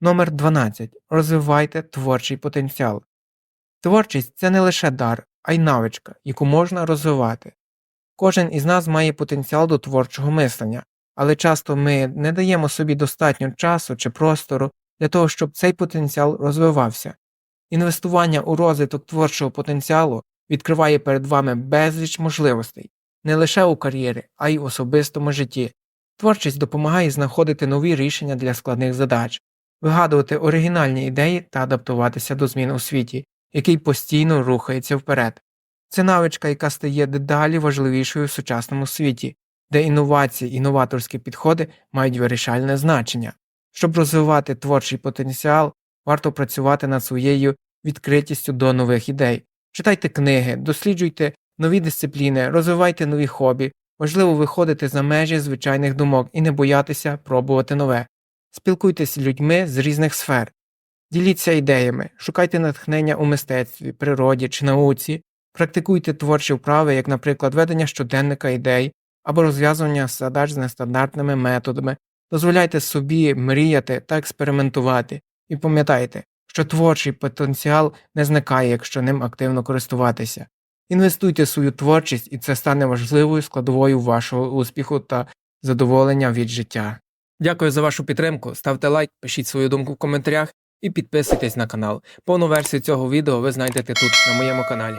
Номер 12. Розвивайте творчий потенціал. Творчість це не лише дар, а й навичка, яку можна розвивати. Кожен із нас має потенціал до творчого мислення, але часто ми не даємо собі достатньо часу чи простору для того, щоб цей потенціал розвивався. Інвестування у розвиток творчого потенціалу відкриває перед вами безліч можливостей не лише у кар'єрі, а й в особистому житті. Творчість допомагає знаходити нові рішення для складних задач, вигадувати оригінальні ідеї та адаптуватися до змін у світі, який постійно рухається вперед. Це навичка, яка стає дедалі важливішою в сучасному світі, де інновації і новаторські підходи мають вирішальне значення. Щоб розвивати творчий потенціал, варто працювати над своєю відкритістю до нових ідей. Читайте книги, досліджуйте нові дисципліни, розвивайте нові хобі, важливо виходити за межі звичайних думок і не боятися пробувати нове. Спілкуйтесь з людьми з різних сфер, діліться ідеями, шукайте натхнення у мистецтві, природі чи науці, практикуйте творчі вправи, як, наприклад, ведення щоденника ідей або розв'язування задач з нестандартними методами, дозволяйте собі мріяти та експериментувати, і пам'ятайте, що творчий потенціал не зникає, якщо ним активно користуватися. Інвестуйте в свою творчість, і це стане важливою складовою вашого успіху та задоволення від життя. Дякую за вашу підтримку. Ставте лайк, пишіть свою думку в коментарях і підписуйтесь на канал. Повну версію цього відео ви знайдете тут на моєму каналі.